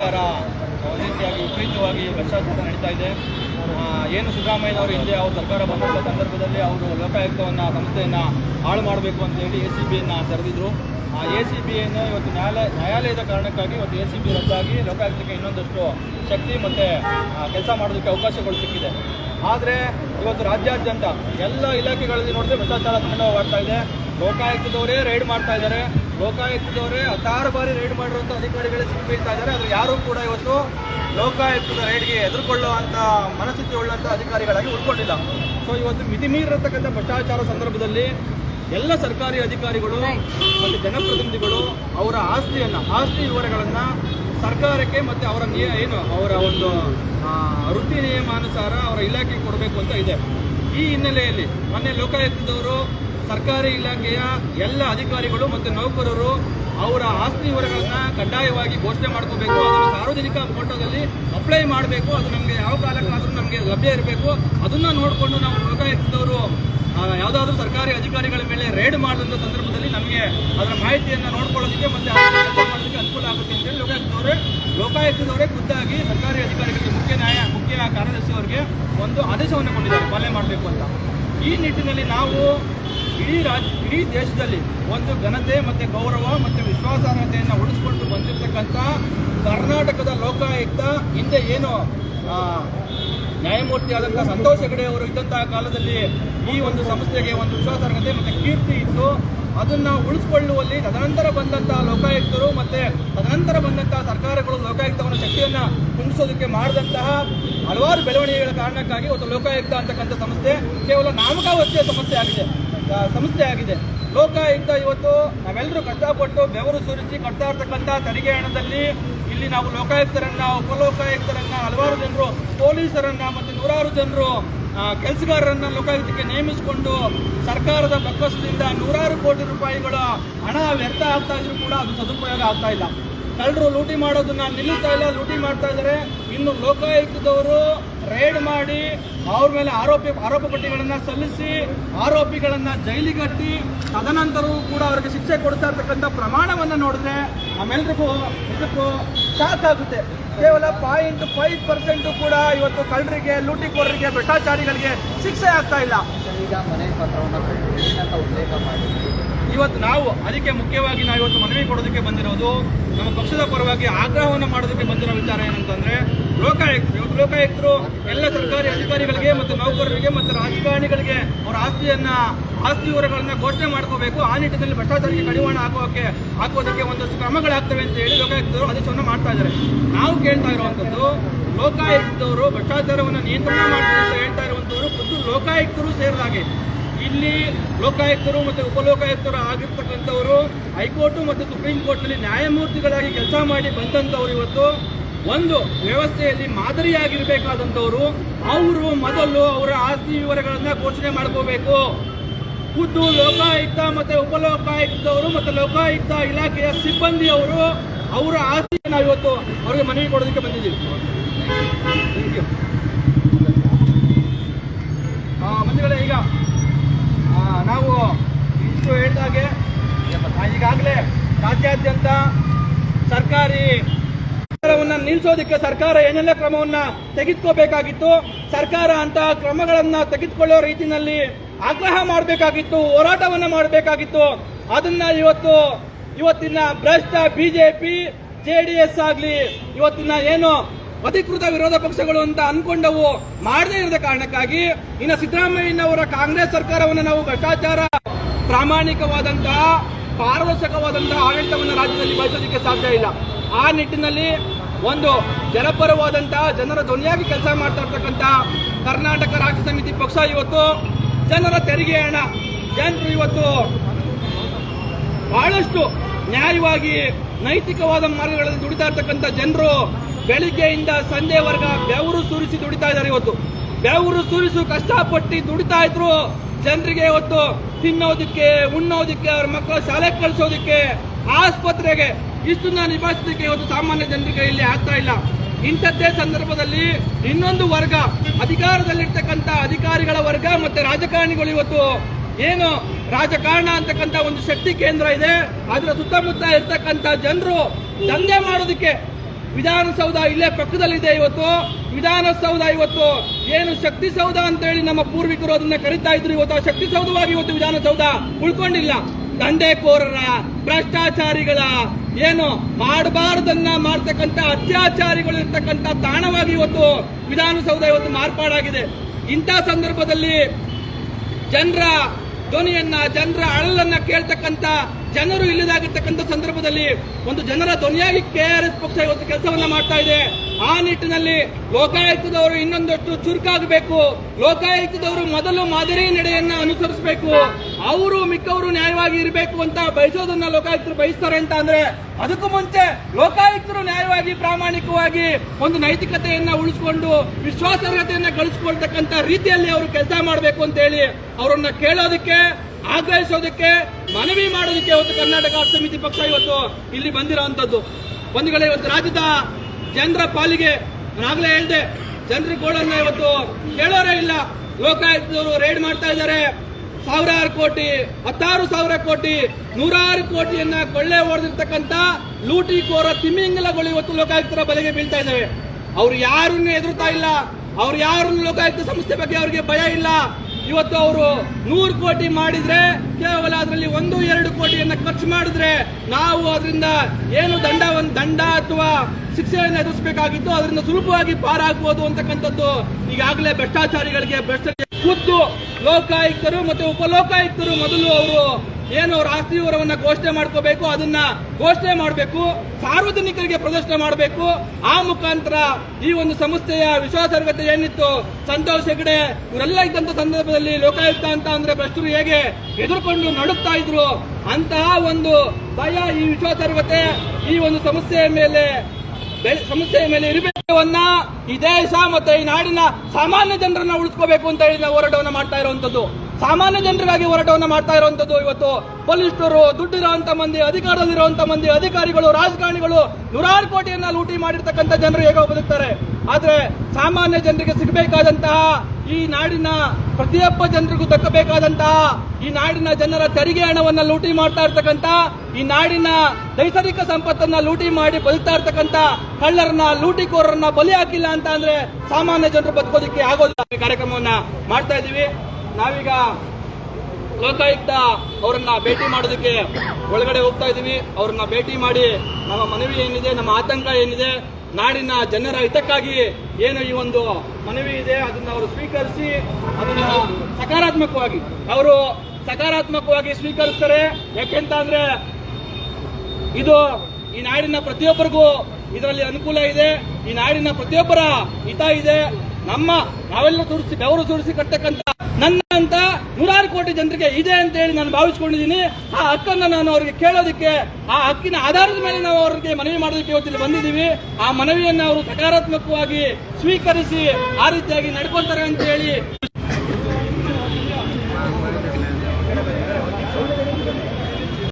ಸರ್ಕಾರ ರೀತಿಯಾಗಿ ವಿಪರೀತವಾಗಿ ಭ್ರಷ್ಟಾಚಾರ ನಡೀತಾ ಇದೆ. ಏನು ಸಿದ್ದರಾಮಯ್ಯನವರು ಹಿಂದೆ ಅವ್ರ ಸರ್ಕಾರ ಬಂದಂಥ ಸಂದರ್ಭದಲ್ಲಿ ಅವರು ಲೋಕಾಯುಕ್ತವನ್ನು, ಸಂಸ್ಥೆಯನ್ನು ಹಾಳು ಮಾಡಬೇಕು ಅಂತ ಹೇಳಿ ಎ ಸಿ ಬಿಯನ್ನು ತೆರೆದಿದ್ರು. ಆ ಎ ಸಿ ಬಿಯನ್ನು ಇವತ್ತು ನ್ಯಾಯಾಲಯ ನ್ಯಾಯಾಲಯದ ಕಾರಣಕ್ಕಾಗಿ ಇವತ್ತು ಎ ಸಿ ಬಿ ರದ್ದಾಗಿ ಲೋಕಾಯುಕ್ತಕ್ಕೆ ಇನ್ನೊಂದಷ್ಟು ಶಕ್ತಿ ಮತ್ತು ಕೆಲಸ ಮಾಡೋದಕ್ಕೆ ಅವಕಾಶಗಳು ಸಿಕ್ಕಿದೆ. ಆದರೆ ಇವತ್ತು ರಾಜ್ಯಾದ್ಯಂತ ಎಲ್ಲ ಇಲಾಖೆಗಳಲ್ಲಿ ನೋಡಿದ್ರೆ ಭ್ರಷ್ಟಾಚಾರ ತಂಡವಾಗ್ತಾ ಇದೆ. ಲೋಕಾಯುಕ್ತದವರೇ ರೈಡ್ ಮಾಡ್ತಾ ಇದ್ದಾರೆ. ಲೋಕಾಯುಕ್ತದವರೇ ಹತ್ತಾರು ಬಾರಿ ರೈಡ್ ಮಾಡಿರುವಂಥ ಅಧಿಕಾರಿಗಳೇ ಸಿಕ್ಕಿಬೀಳ್ತಾ ಇದ್ದಾರೆ. ಆದರೆ ಯಾರೂ ಕೂಡ ಇವತ್ತು ಲೋಕಾಯುಕ್ತದ ರೈಡ್ಗೆ ಎದುರುಕೊಳ್ಳುವಂಥ ಮನಸ್ಥಿತಿ ಉಳ್ಳಂಥ ಅಧಿಕಾರಿಗಳಾಗಿ ಉಳ್ಕೊಂಡಿಲ್ಲ. ಸೊ ಇವತ್ತು ಮಿತಿ ಮೀರಿರತಕ್ಕಂಥ ಭ್ರಷ್ಟಾಚಾರ ಸಂದರ್ಭದಲ್ಲಿ ಎಲ್ಲ ಸರ್ಕಾರಿ ಅಧಿಕಾರಿಗಳು ಮತ್ತು ಜನಪ್ರತಿನಿಧಿಗಳು ಅವರ ಆಸ್ತಿಯನ್ನು, ಆಸ್ತಿ ವಿವರಗಳನ್ನು ಸರ್ಕಾರಕ್ಕೆ ಮತ್ತು ಅವರ ಏನು ಅವರ ಒಂದು ವೃತ್ತಿ ನಿಯಮಾನುಸಾರ ಅವರ ಇಲಾಖೆಗೆ ಕೊಡಬೇಕು ಅಂತ ಇದೆ. ಈ ಹಿನ್ನೆಲೆಯಲ್ಲಿ ಮೊನ್ನೆ ಲೋಕಾಯುಕ್ತದವರು ಸರ್ಕಾರಿ ಇಲಾಖೆಯ ಎಲ್ಲ ಅಧಿಕಾರಿಗಳು ಮತ್ತು ನೌಕರರು ಅವರ ಆಸ್ತಿ ವಿವರಗಳನ್ನ ಕಡ್ಡಾಯವಾಗಿ ಘೋಷಣೆ ಮಾಡ್ಕೋಬೇಕು. ಅದನ್ನು ಸಾರ್ವಜನಿಕ ಫೋಟೋದಲ್ಲಿ ಅಪ್ಲೈ ಮಾಡಬೇಕು. ಅದು ನಮಗೆ ಯಾವ ಕಾಲಕ್ಕಾದರೂ ನಮಗೆ ಲಭ್ಯ ಇರಬೇಕು. ಅದನ್ನ ನೋಡಿಕೊಂಡು ನಾವು ಲೋಕಾಯುಕ್ತದವರು ಯಾವುದಾದ್ರೂ ಸರ್ಕಾರಿ ಅಧಿಕಾರಿಗಳ ಮೇಲೆ ರೇಡ್ ಮಾಡಿದಂಥ ಸಂದರ್ಭದಲ್ಲಿ ನಮಗೆ ಅದರ ಮಾಹಿತಿಯನ್ನು ನೋಡ್ಕೊಳ್ಳೋದಕ್ಕೆ ಮತ್ತೆ ಮಾಡೋದಕ್ಕೆ ಅನುಕೂಲ ಆಗುತ್ತೆ ಅಂತೇಳಿ ಲೋಕಾಯುಕ್ತದವರೇ ಲೋಕಾಯುಕ್ತದವರೇ ಖುದ್ದಾಗಿ ಸರ್ಕಾರಿ ಅಧಿಕಾರಿಗಳಿಗೆ ಮುಖ್ಯ ನ್ಯಾಯ, ಮುಖ್ಯ ಕಾರ್ಯದರ್ಶಿ ಅವರಿಗೆ ಒಂದು ಆದೇಶವನ್ನು ಕೊಟ್ಟಿದ್ದಾರೆ. ಪಾಲನೆ ಮಾಡಬೇಕು ಅಂತ. ಈ ನಿಟ್ಟಿನಲ್ಲಿ ನಾವು ಇಡೀ ರಾಜ್ಯ ಇಡೀ ದೇಶದಲ್ಲಿ ಒಂದು ಘನತೆ ಮತ್ತು ಗೌರವ ಮತ್ತು ವಿಶ್ವಾಸಾರ್ಹತೆಯನ್ನು ಉಳಿಸ್ಕೊಂಡು ಬಂದಿರತಕ್ಕಂಥ ಕರ್ನಾಟಕದ ಲೋಕಾಯುಕ್ತ, ಹಿಂದೆ ಏನು ನ್ಯಾಯಮೂರ್ತಿ ಆದಂಥ ಸಂತೋಷ್ ಹೆಗಡೆ ಅವರು ಇದ್ದಂತಹ ಕಾಲದಲ್ಲಿ ಈ ಒಂದು ಸಂಸ್ಥೆಗೆ ಒಂದು ವಿಶ್ವಾಸಾರ್ಹತೆ ಮತ್ತು ಕೀರ್ತಿ ಇತ್ತು. ಅದನ್ನು ಉಳಿಸ್ಕೊಳ್ಳುವಲ್ಲಿ ತದನಂತರ ಬಂದಂತಹ ಲೋಕಾಯುಕ್ತರು ಮತ್ತೆ ತದನಂತರ ಬಂದಂತಹ ಸರ್ಕಾರಗಳು ಲೋಕಾಯುಕ್ತವನ್ನು ಶಕ್ತಿಯನ್ನ ಕುಂದಿಸೋದಕ್ಕೆ ಮಾಡಿದಂತಹ ಹಲವಾರು ಬೆಳವಣಿಗೆಗಳ ಕಾರಣಕ್ಕಾಗಿ ಒಂದು ಲೋಕಾಯುಕ್ತ ಅಂತಕ್ಕಂಥ ಸಂಸ್ಥೆ ಕೇವಲ ನಾಮಕಾವಸ್ಥೆಯ ಸಮಸ್ಯೆ ಆಗಿದೆ. ಆ, ಸಂಸ್ಥೆ ಆಗಿದೆ. ಲೋಕಾಯುಕ್ತ ಇವತ್ತು ನಾವೆಲ್ಲರೂ ಕಷ್ಟಪಟ್ಟು ಬೆವರು ಸುರಿಸಿ ಕಟ್ತಾ ಇರ್ತಕ್ಕಂಥ ತೆರಿಗೆ ಹಣದಲ್ಲಿ ಇಲ್ಲಿ ನಾವು ಲೋಕಾಯುಕ್ತರನ್ನ ಉಪಲೋಕಾಯುಕ್ತರನ್ನ ಹಲವಾರು ಜನರು ಪೊಲೀಸರನ್ನ ಮತ್ತು ನೂರಾರು ಜನರು ಕೆಲಸಗಾರರನ್ನ ಲೋಕಾಯುಕ್ತಕ್ಕೆ ನೇಮಿಸಿಕೊಂಡು ಸರ್ಕಾರದ ಬಕ್ಕಸದಿಂದ ನೂರಾರು ಕೋಟಿ ರೂಪಾಯಿಗಳ ಹಣ ವ್ಯರ್ಥ ಆಗ್ತಾ ಇದ್ರು ಕೂಡ ಅದು ಸದುಪಯೋಗ ಆಗ್ತಾ ಇಲ್ಲ. ಕಳ್ಳರು ಲೂಟಿ ಮಾಡೋದನ್ನ ನಿಲ್ಲಿಸ್ತಾ ಇಲ್ಲ ಲೂಟಿ ಮಾಡ್ತಾ ಇದ್ದಾರೆ. ಇನ್ನು ಲೋಕಾಯುಕ್ತದವರು ರೇಡ್ ಮಾಡಿ ಅವ್ರ ಮೇಲೆ ಆರೋಪಿ ಆರೋಪ ಪಟ್ಟಿಗಳನ್ನು ಸಲ್ಲಿಸಿ ಆರೋಪಿಗಳನ್ನು ಜೈಲಿಗಟ್ಟಿ ತದನಂತರವೂ ಕೂಡ ಅವರಿಗೆ ಶಿಕ್ಷೆ ಕೊಡ್ತಾ ಇರ್ತಕ್ಕಂಥ ಪ್ರಮಾಣವನ್ನ ನೋಡಿದ್ರೆ ನಮ್ಮೆಲ್ರಿಗೂ ಇದಕ್ಕೂ ಶಾಕ್ ಆಗುತ್ತೆ. ಕೇವಲ ಪಾಯಿಂಟ್ ಫೈವ್ ಪರ್ಸೆಂಟ್ ಕೂಡ ಇವತ್ತು ಕಳ್ಳರಿಗೆ ಲೂಟಿಕೋರರಿಗೆ ಭ್ರಷ್ಟಾಚಾರಿಗಳಿಗೆ ಶಿಕ್ಷೆ ಆಗ್ತಾ ಇಲ್ಲ. ಈಗ ಮನೆ ಪತ್ರವನ್ನು ಉಲ್ಲೇಖ ಮಾಡಿ ಇವತ್ತು ನಾವು ಅದಕ್ಕೆ ಮುಖ್ಯವಾಗಿ ನಾವು ಇವತ್ತು ಮನವಿ ಕೊಡೋದಕ್ಕೆ ಬಂದಿರೋದು ನಮ್ಮ ಪಕ್ಷದ ಪರವಾಗಿ ಆಗ್ರಹವನ್ನು ಮಾಡೋದಕ್ಕೆ ಬಂದಿರೋ ವಿಚಾರ ಏನಂತಂದ್ರೆ ಲೋಕಾಯುಕ್ತರು ಲೋಕಾಯುಕ್ತರು ಎಲ್ಲ ಸರ್ಕಾರಿ ಅಧಿಕಾರಿಗಳಿಗೆ ಮತ್ತು ನೌಕರರಿಗೆ ಮತ್ತು ರಾಜಕಾರಣಿಗಳಿಗೆ ಅವರ ಆಸ್ತಿಯನ್ನ ಆಸ್ತಿ ವಿವರಗಳನ್ನ ಘೋಷಣೆ ಮಾಡ್ಕೋಬೇಕು. ಆ ನಿಟ್ಟಿನಲ್ಲಿ ಭ್ರಷ್ಟಾಚಾರಕ್ಕೆ ಕಡಿವಾಣ ಹಾಕೋಕೆ ಹಾಕೋದಕ್ಕೆ ಒಂದಷ್ಟು ಕ್ರಮಗಳಾಗ್ತವೆ ಅಂತ ಹೇಳಿ ಲೋಕಾಯುಕ್ತರು ಆದೇಶವನ್ನು ಮಾಡ್ತಾ ಇದ್ದಾರೆ. ನಾವು ಕೇಳ್ತಾ ಇರುವಂತದ್ದು ಲೋಕಾಯುಕ್ತವರು ಭ್ರಷ್ಟಾಚಾರವನ್ನು ನಿಯಂತ್ರಣ ಮಾಡ್ತಾರೆ ಅಂತ ಹೇಳ್ತಾ ಇರುವಂತವರು ಖುದ್ದು ಲೋಕಾಯುಕ್ತರು ಸೇರಿದಾಗೆ. ಇಲ್ಲಿ ಲೋಕಾಯುಕ್ತರು ಮತ್ತು ಉಪಲೋಕಾಯುಕ್ತರು ಆಗಿರ್ತಕ್ಕಂಥವರು ಹೈಕೋರ್ಟು ಮತ್ತು ಸುಪ್ರೀಂ ಕೋರ್ಟ್ನಲ್ಲಿ ನ್ಯಾಯಮೂರ್ತಿಗಳಾಗಿ ಕೆಲಸ ಮಾಡಿ ಬಂದಂಥವ್ರು ಇವತ್ತು. ಒಂದು ವ್ಯವಸ್ಥೆಯಲ್ಲಿ ಮಾದರಿಯಾಗಿರ್ಬೇಕಾದಂಥವ್ರು, ಅವರು ಮೊದಲು ಅವರ ಆಸ್ತಿ ವಿವರಗಳನ್ನ ಘೋಷಣೆ ಮಾಡ್ಕೋಬೇಕು. ಖುದ್ದು ಲೋಕಾಯುಕ್ತ ಮತ್ತೆ ಉಪಲೋಕಾಯುಕ್ತವರು ಮತ್ತೆ ಲೋಕಾಯುಕ್ತ ಇಲಾಖೆಯ ಸಿಬ್ಬಂದಿಯವರು ಅವರ ಆಸ್ತಿ ನಾವು ಇವತ್ತು ಅವರಿಗೆ ಮನವಿ ಕೊಡೋದಕ್ಕೆ ಬಂದಿದ್ದೀವಿ. ಮಂದಿಗಳೇ ಈಗ ನಾವು ಇಷ್ಟು ಹೇಳಿದಾಗೆ, ಈಗಾಗಲೇ ರಾಜ್ಯಾದ್ಯಂತ ಸರ್ಕಾರಿ ಸರ್ಕಾರವನ್ನ ನಿಲ್ಲಿಸೋದಕ್ಕೆ ಸರ್ಕಾರ ಏನೆಲ್ಲ ಕ್ರಮವನ್ನ ತೆಗೆದುಕೋಬೇಕಾಗಿತ್ತು, ಸರ್ಕಾರ ಅಂತ ಕ್ರಮಗಳನ್ನು ತೆಗೆದುಕೊಳ್ಳೋ ರೀತಿಯಲ್ಲಿ ಆಗ್ರಹ ಮಾಡಬೇಕಾಗಿತ್ತು, ಹೋರಾಟವನ್ನು ಮಾಡಬೇಕಾಗಿತ್ತು. ಅದನ್ನ ಇವತ್ತು, ಇವತ್ತಿನ ಭ್ರಷ್ಟ ಬಿಜೆಪಿ, ಜೆ ಡಿ ಎಸ್ ಆಗ್ಲಿ, ಇವತ್ತಿನ ಏನು ಅಧಿಕೃತ ವಿರೋಧ ಪಕ್ಷಗಳು ಅಂತ ಅನ್ಕೊಂಡವು, ಮಾಡದೇ ಇರದ ಕಾರಣಕ್ಕಾಗಿ ಇನ್ನು ಸಿದ್ದರಾಮಯ್ಯನವರ ಕಾಂಗ್ರೆಸ್ ಸರ್ಕಾರವನ್ನು ನಾವು ಭ್ರಷ್ಟಾಚಾರ ಪ್ರಾಮಾಣಿಕವಾದಂತಹ, ಪಾರದರ್ಶಕವಾದಂತಹ ಆಡಳಿತವನ್ನು ರಾಜ್ಯದಲ್ಲಿ ಬಯಸೋದಕ್ಕೆ ಸಾಧ್ಯ ಇಲ್ಲ. ಆ ನಿಟ್ಟಿನಲ್ಲಿ ಒಂದು ಜನಪರವಾದಂತಹ ಜನರ ಧ್ವನಿಯಾಗಿ ಕೆಲಸ ಮಾಡ್ತಾ ಇರ್ತಕ್ಕಂಥ ಕರ್ನಾಟಕ ರಾಜ್ಯ ಸಮಿತಿ ಪಕ್ಷ ಇವತ್ತು ಜನರ ತೆರಿಗೆ ಹಣ. ಜನರು ಇವತ್ತು ಬಹಳಷ್ಟು ನ್ಯಾಯವಾಗಿ ನೈತಿಕವಾದ ಮಾರ್ಗಗಳಲ್ಲಿ ದುಡಿತಾ ಇರ್ತಕ್ಕಂಥ ಜನರು ಬೆಳಿಗ್ಗೆಯಿಂದ ಸಂಜೆವರೆಗ ಬೆವರು ಸುರಿಸಿ ದುಡಿತಾ ಇದ್ದಾರೆ ಇವತ್ತು. ಬೆವರು ಸುರಿಸು ಕಷ್ಟಪಟ್ಟು ದುಡಿತಾ ಇದ್ರು ಜನರಿಗೆ ಇವತ್ತು ತಿನ್ನೋದಕ್ಕೆ, ಉಣ್ಣೋದಕ್ಕೆ, ಅವ್ರ ಮಕ್ಕಳ ಶಾಲೆಗೆ ಕಳಿಸೋದಕ್ಕೆ, ಆಸ್ಪತ್ರೆಗೆ ಇಷ್ಟನ್ನ ನಿಭಾಯಿಸೋದಕ್ಕೆ ಇವತ್ತು ಸಾಮಾನ್ಯ ಜನರಿಗೆ ಇಲ್ಲಿ ಆಗ್ತಾ ಇಲ್ಲ. ಇಂಥದ್ದೇ ಸಂದರ್ಭದಲ್ಲಿ ಇನ್ನೊಂದು ವರ್ಗ, ಅಧಿಕಾರದಲ್ಲಿರ್ತಕ್ಕಂಥ ಅಧಿಕಾರಿಗಳ ವರ್ಗ ಮತ್ತೆ ರಾಜಕಾರಣಿಗಳು ಇವತ್ತು ಏನು ರಾಜಕಾರಣ ಅಂತಕ್ಕಂಥ ಒಂದು ಶಕ್ತಿ ಕೇಂದ್ರ ಇದೆ. ಅದರ ಸುತ್ತಮುತ್ತ ಇರ್ತಕ್ಕಂಥ ಜನರು ದಂಧೆ ಮಾಡೋದಕ್ಕೆ ವಿಧಾನಸೌಧ ಇಲ್ಲೇ ಪಕ್ಕದಲ್ಲಿದೆ ಇವತ್ತು. ವಿಧಾನಸೌಧ ಇವತ್ತು ಏನು ಶಕ್ತಿ ಸೌಧ ಅಂತ ಹೇಳಿ ನಮ್ಮ ಪೂರ್ವಿಕರು ಅದನ್ನ ಕರಿತಾ ಇದ್ರು ಇವತ್ತು. ಆ ಶಕ್ತಿ ಸೌಧವಾಗಿ ಇವತ್ತು ವಿಧಾನಸೌಧ ಉಳ್ಕೊಂಡಿಲ್ಲ. ದಂಧೆಕೋರರ, ಭ್ರಷ್ಟಾಚಾರಿಗಳ ಏನು ಮಾಡಬಾರದನ್ನ ಮಾಡ್ತಕ್ಕಂಥ ಅತ್ಯಾಚಾರಿಗಳು ಇರ್ತಕ್ಕಂಥ ತಾಣವಾಗಿ ಇವತ್ತು ವಿಧಾನಸೌಧ ಇವತ್ತು ಮಾರ್ಪಾಡಾಗಿದೆ. ಇಂಥ ಸಂದರ್ಭದಲ್ಲಿ ಜನರ ಧ್ವನಿಯನ್ನ, ಜನರ ಅಳಲನ್ನ ಕೇಳ್ತಕ್ಕಂಥ ಜನರು ಇಲ್ಲದಾಗಿರ್ತಕ್ಕಂಥ ಸಂದರ್ಭದಲ್ಲಿ ಒಂದು ಜನರ ಧ್ವನಿಯಾಗಿ ಕೆಆರ್ಎಸ್ ಪಕ್ಷ ಇವತ್ತು ಕೆಲಸವನ್ನ ಮಾಡ್ತಾ ಇದೆ. ಆ ನಿಟ್ಟಿನಲ್ಲಿ ಲೋಕಾಯುಕ್ತದವರು ಇನ್ನೊಂದಷ್ಟು ಚುರುಕಾಗಬೇಕು. ಲೋಕಾಯುಕ್ತದವರು ಮೊದಲು ಮಾದರಿ ನಡೆಯನ್ನ ಅನುಸರಿಸಬೇಕು. ಅವರು ಮಿಕ್ಕವರು ನ್ಯಾಯವಾಗಿ ಇರಬೇಕು ಅಂತ ಬಯಸೋದನ್ನ ಲೋಕಾಯುಕ್ತರು ಬಯಸ್ತಾರೆ ಅಂತ ಅಂದ್ರೆ ಅದಕ್ಕೂ ಮುಂಚೆ ಲೋಕಾಯುಕ್ತರು ನ್ಯಾಯವಾಗಿ, ಪ್ರಾಮಾಣಿಕವಾಗಿ ಒಂದು ನೈತಿಕತೆಯನ್ನ ಉಳಿಸಿಕೊಂಡು ವಿಶ್ವಾಸಾರ್ಹತೆಯನ್ನ ಗಳಿಸ್ಕೊಳ್ತಕ್ಕಂತ ರೀತಿಯಲ್ಲಿ ಅವರು ಕೆಲಸ ಮಾಡಬೇಕು ಅಂತ ಹೇಳಿ ಅವರನ್ನ ಕೇಳೋದಕ್ಕೆ, ಆಗ್ರಹಿಸೋದಕ್ಕೆ, ಮನವಿ ಮಾಡೋದಕ್ಕೆ ಇವತ್ತು ಕರ್ನಾಟಕ ಸಮಿತಿ ಪಕ್ಷ ಇವತ್ತು ಇಲ್ಲಿ ಬಂದಿರೋ ಅಂತದ್ದು ಒಂದು ಇವತ್ತು ರಾಜ್ಯದ ಜನರ ಪಾಲಿಗೆ ನಾಗಲೇ ಹೇಳಿದೆ ಜನರ ಗೋಳನ್ನ ಇವತ್ತು ಕೇಳೋರೇ ಇಲ್ಲ. ಲೋಕಾಯುಕ್ತರು ರೈಡ್ ಮಾಡ್ತಾ ಇದ್ದಾರೆ. ಸಾವಿರಾರು ಕೋಟಿ, ಹತ್ತಾರು ಸಾವಿರ ಕೋಟಿ, ನೂರಾರು ಕೋಟಿಯನ್ನ ಕೊಳ್ಳೆ ಹೊಡೆದಿರ್ತಕ್ಕಂಥ ಲೂಟಿಕೋರ ತಿಮಿಂಗಲಗಳು ಇವತ್ತು ಲೋಕಾಯುಕ್ತರ ಬಲೆಗೆ ಬೀಳ್ತಾ ಇದ್ದಾವೆ. ಅವ್ರು ಯಾರನ್ನು ಎದುರುತ್ತಾ ಇಲ್ಲ. ಅವ್ರು ಯಾರನ್ನು ಲೋಕಾಯುಕ್ತ ಸಂಸ್ಥೆ ಬಗ್ಗೆ ಅವರಿಗೆ ಭಯ ಇಲ್ಲ. ಇವತ್ತು ಅವರು ನೂರು ಕೋಟಿ ಮಾಡಿದ್ರೆ ಕೇವಲ ಅದರಲ್ಲಿ ಒಂದು, ಎರಡು ಕೋಟಿಯನ್ನ ಖರ್ಚು ಮಾಡಿದ್ರೆ ನಾವು ಅದರಿಂದ ಏನು ದಂಡ ಒಂದು ದಂಡ ಅಥವಾ ಶಿಕ್ಷೆಯನ್ನು ಎದುರಿಸಬೇಕಾಗಿತ್ತು, ಅದರಿಂದ ಸುಲಭವಾಗಿ ಪಾರಾಗಬಹುದು ಅಂತಕ್ಕಂಥದ್ದು ಈಗಾಗಲೇ ಭ್ರಷ್ಟಾಚಾರಿಗಳಿಗೆ ಭ್ರಷ್ಟ ಖುದ್ದು ಲೋಕಾಯುಕ್ತರು ಮತ್ತು ಉಪಲೋಕಾಯುಕ್ತರು ಮೊದಲು ಅವರು ಏನು ಅವ್ರ ಆಸ್ತಿ ವಿವರವನ್ನ ಘೋಷಣೆ ಮಾಡ್ಕೋಬೇಕು, ಅದನ್ನ ಘೋಷಣೆ ಮಾಡಬೇಕು, ಸಾರ್ವಜನಿಕರಿಗೆ ಪ್ರದರ್ಶನ ಮಾಡಬೇಕು. ಆ ಮುಖಾಂತರ ಈ ಒಂದು ಸಂಸ್ಥೆಯ ವಿಶ್ವಾಸಾರ್ಹತೆ ಏನಿತ್ತು? ಸಂತೋಷ್ ಹೆಗಡೆ, ಇವರೆಲ್ಲ ಇದ್ದಂತ ಸಂದರ್ಭದಲ್ಲಿ ಲೋಕಾಯುಕ್ತ ಅಂತ ಅಂದ್ರೆ ಭ್ರಷ್ಟರು ಹೇಗೆ ಎದುರ್ಕೊಂಡು ನಡುತ್ತಾ ಇದ್ರು? ಅಂತಹ ಒಂದು ಭಯ, ಈ ವಿಶ್ವಾಸಾರ್ಹತೆ, ಈ ಒಂದು ಸಮಸ್ಯೆಯ ಮೇಲೆ ಸಮಸ್ಯೆಯ ಮೇಲೆ ಇರಬೇಕವನ್ನ ಈ ದೇಶ ಮತ್ತೆ ಈ ನಾಡಿನ ಸಾಮಾನ್ಯ ಜನರನ್ನ ಉಳಿಸ್ಕೋಬೇಕು ಅಂತ ಹೇಳಿ ಹೋರಾಟವನ್ನ ಮಾಡ್ತಾ ಇರುವಂತದ್ದು. ಸಾಮಾನ್ಯ ಜನರಿಗಾಗಿ ಹೋರಾಟವನ್ನು ಮಾಡ್ತಾ ಇರುವಂತದ್ದು ಇವತ್ತು ಪೊಲೀಸರು ದುಡ್ಡಿರುವಂತ ಮಂದಿ, ಅಧಿಕಾರದಲ್ಲಿರುವಂತ ಮಂದಿ, ಅಧಿಕಾರಿಗಳು, ರಾಜಕಾರಣಿಗಳು ನೂರಾರು ಕೋಟಿಯನ್ನ ಲೂಟಿ ಮಾಡಿರ್ತಕ್ಕಂಥ ಜನರು ಹೇಗೋ ಬದುಕ್ತಾರೆ. ಆದ್ರೆ ಸಾಮಾನ್ಯ ಜನರಿಗೆ ಸಿಗಬೇಕಾದಂತಹ ಈ ನಾಡಿನ ಪ್ರತಿಯೊಬ್ಬ ಜನರಿಗೂ ದಕ್ಕಬೇಕಾದಂತಹ ಈ ನಾಡಿನ ಜನರ ತೆರಿಗೆ ಹಣವನ್ನ ಲೂಟಿ ಮಾಡ್ತಾ ಇರ್ತಕ್ಕಂಥ, ಈ ನಾಡಿನ ನೈಸರ್ಗಿಕ ಸಂಪತ್ತನ್ನ ಲೂಟಿ ಮಾಡಿ ಬದುಕ್ತಾ ಇರ್ತಕ್ಕಂಥ ಕಳ್ಳರನ್ನ, ಲೂಟಿಕೋರರನ್ನ ಬಲಿ ಹಾಕಿಲ್ಲ ಅಂತ ಅಂದ್ರೆ ಸಾಮಾನ್ಯ ಜನರು ಬದುಕೋದಕ್ಕೆ ಆಗೋದಿಲ್ಲ ಕಾರ್ಯಕ್ರಮವನ್ನ ಮಾಡ್ತಾ ಇದೀವಿ ನಾವೀಗ ಲೋಕಾಯುಕ್ತ ಅವರನ್ನ ಭೇಟಿ ಮಾಡೋದಕ್ಕೆ ಒಳಗಡೆ ಹೋಗ್ತಾ ಇದ್ದೀವಿ. ಅವ್ರನ್ನ ಭೇಟಿ ಮಾಡಿ ನಮ್ಮ ಮನವಿ ಏನಿದೆ, ನಮ್ಮ ಆತಂಕ ಏನಿದೆ, ನಾಡಿನ ಜನರ ಹಿತಕ್ಕಾಗಿ ಏನು ಈ ಒಂದು ಮನವಿ ಇದೆ ಅದನ್ನ ಅವರು ಸ್ವೀಕರಿಸಿ ಅದನ್ನ ಸಕಾರಾತ್ಮಕವಾಗಿ, ಅವರು ಸಕಾರಾತ್ಮಕವಾಗಿ ಸ್ವೀಕರಿಸ್ತಾರೆ. ಯಾಕೆಂತ ಅಂದ್ರೆ ಇದು ಈ ನಾಡಿನ ಪ್ರತಿಯೊಬ್ಬರಿಗೂ ಇದರಲ್ಲಿ ಅನುಕೂಲ ಇದೆ. ಈ ನಾಡಿನ ಪ್ರತಿಯೊಬ್ಬರ ಹಿತ ಇದೆ. ನಮ್ಮ ನಾವೆಲ್ಲ ಸುರಿಸಿ ಬೆವರು ಸುರಿಸಿ ಕಟ್ಟತಕ್ಕಂತ ನನ್ನ ಅಂತ ನೂರಾರು ಕೋಟಿ ಜನರಿಗೆ ಇದೆ ಅಂತ ಹೇಳಿ ನಾನು ಭಾವಿಸ್ಕೊಂಡಿದ್ದೀನಿ. ಆ ಹಕ್ಕನ್ನು ನಾನು ಅವರಿಗೆ ಕೇಳೋದಕ್ಕೆ, ಆ ಹಕ್ಕಿನ ಆಧಾರದ ಮೇಲೆ ನಾವು ಅವರಿಗೆ ಮನವಿ ಮಾಡೋದಕ್ಕೆ ಇವತ್ತಿಲ್ಲಿ ಬಂದಿದ್ದೀವಿ. ಆ ಮನವಿಯನ್ನು ಅವರು ಸಕಾರಾತ್ಮಕವಾಗಿ ಸ್ವೀಕರಿಸಿ ಆ ರೀತಿಯಾಗಿ ನಡ್ಕೊಳ್ತಾರೆ ಅಂತ ಹೇಳಿ